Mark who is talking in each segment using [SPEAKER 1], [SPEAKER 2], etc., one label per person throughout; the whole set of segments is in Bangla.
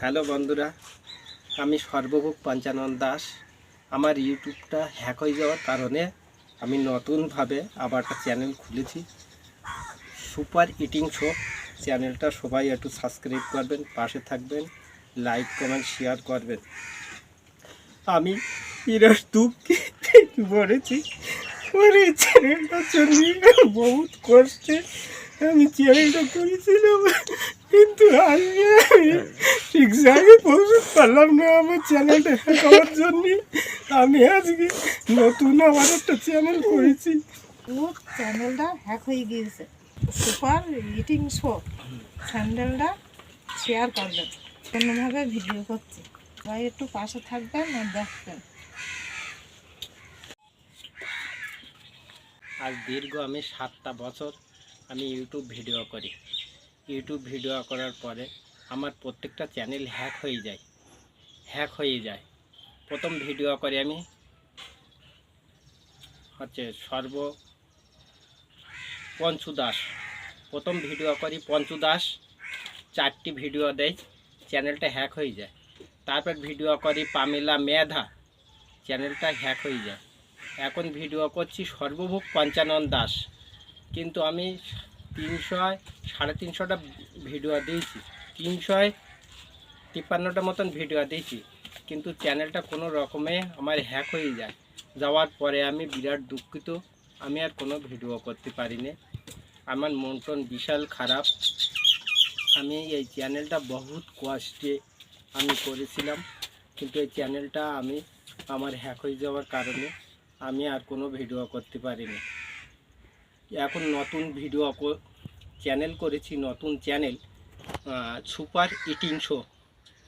[SPEAKER 1] হ্যালো বন্ধুরা, আমি সর্বভোগ পঞ্চানন দাস। আমার ইউটিউবটা হ্যাক হয়ে যাওয়ার কারণে আমি নতুনভাবে আবার একটা চ্যানেল খুলেছি। সুপার ইটিং শো চ্যানেলটা সবাই একটু সাবস্ক্রাইব করবেন, পাশে থাকবেন, লাইক, কমেন্ট, শেয়ার করবেন। আমি বিরাট দুঃখে পড়েছি আমার এই চ্যানেলটার বহুত কষ্টে আমি চ্যানেলটা করেছিলাম কিন্তু আজকে ঠিক জায়গায় পৌঁছতে পারলাম না আমার চ্যানেলটা হওয়ার জন্যে। আমি আজকে নতুন আমার একটা চ্যানেল করেছি।
[SPEAKER 2] ওর চ্যানেলটা হ্যাক হয়ে গিয়েছে। সুপার ইটিং শো চ্যানেলটা শেয়ার করবেন। কোনোভাবে ভিডিও করছি। সবাই একটু পাশে থাকবেন আর দেখবেন।
[SPEAKER 1] আজ দীর্ঘ আমি সাতটা বছর আমি ইউটিউব ভিডিও করি। ইউটিউব ভিডিও করার পরে আমার প্রত্যেকটা চ্যানেল হ্যাক হয়ে যায়। হ্যাক হয়ে যায়। প্রথম ভিডিও করি আমি হচ্ছে সর্ব পঞ্চু দাস। প্রথম ভিডিও করি পঞ্চু দাস। চারটি ভিডিও দেয় চ্যানেলটা হ্যাক হয়ে যায়। তারপর ভিডিও করি পামেলা মেধা। চ্যানেলটা হ্যাক হয়ে যায়। এখন ভিডিও করছি সর্বভোগ পঞ্চানন দাস। কিন্তু আমি তিনশো সাড়ে তিনশোটা ভিডিও দিয়েছি। তিনশোয় তিপ্পান্নটা মতন ভিডিও দিয়েছি। কিন্তু চ্যানেলটা কোনো রকমে আমার হ্যাক হয়ে যায়। যাওয়ার পরে আমি বিরাট দুঃখিত। আমি আর কোনো ভিডিও করতে পারিনি। আমার মন টন বিশাল খারাপ। আমি এই চ্যানেলটা বহুত কষ্টে আমি করেছিলাম। কিন্তু এই চ্যানেলটা আমি আমার হ্যাক হয়ে যাওয়ার কারণে আমি আর কোনো ভিডিও করতে পারিনি। এখন নতুন ভিডিও চ্যানেল করেছি, নতুন চ্যানেল সুপার ইটিং শো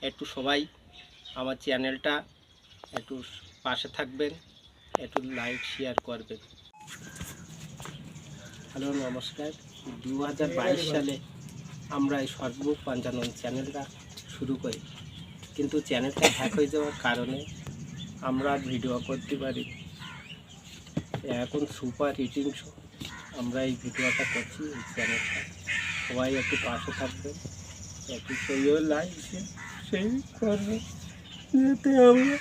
[SPEAKER 1] একটু সবাই আমার চ্যানেলটা একটু পাশে থাকবেন, একটু লাইক শেয়ার করবেন। হ্যালো, নমস্কার। দু হাজার বাইশ সালে আমরা এই সর্বভোগ পঞ্চানন চ্যানেলটা শুরু করি। কিন্তু চ্যানেলটা হ্যাক হয়ে যাওয়ার কারণে আমরা ভিডিও করতে পারি এখন সুপার ইটিং শো আমরা এই ভিডিওটা করছি এই চ্যানেলটা সবাই একটু পাশে থাকবে একটু সেইও লাইক সেই করবে যেতে আমরা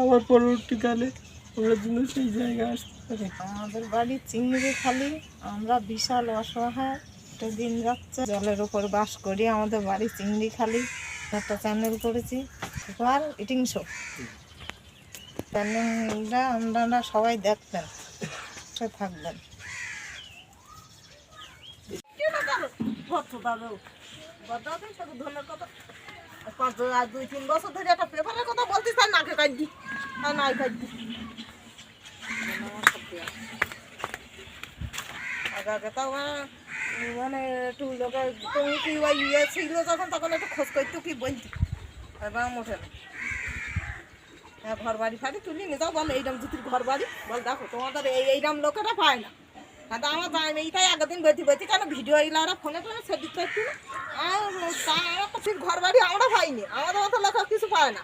[SPEAKER 1] আবার পরবর্তীকালে আমরা যেন সেই জায়গায় আসতে পারি।
[SPEAKER 2] আমাদের বাড়ি চিংড়ি খালি, আমরা বিশাল অসহায়। একটা দিন যাচ্ছে জলের ওপর বাস করি, আমাদের বাড়ি চিংড়ি খালি। একটা চ্যানেল করেছি সুপার ইটিং শো চ্যানেলটা আপনারা সবাই দেখবেন থাকবেন
[SPEAKER 3] পাঁচ আর দুই, তিন বছর ধরে একটা পেপারের কথা মানে একটু তুমি কি ওই ইয়ে ছিল যখন, তখন একটু খোঁজ করতো কি বলতি। মোটে না। হ্যাঁ ঘর বাড়ি ফাড়ি তুলি নিয়ে যাও বল এইরকম জুতির ঘর বাড়ি বল দেখো, তোমাদের এই লোকেরা পায় না। হ্যাঁ আমার দাম এইটাই একদিন বেঁচে বেতি কেন ভিডিও এগুলো ওরা ফোনে টোনে সেদিক করছি আর ঘর বাড়ি আমরা পাইনি, আমাদের মতো লেখা কিছু পায় না।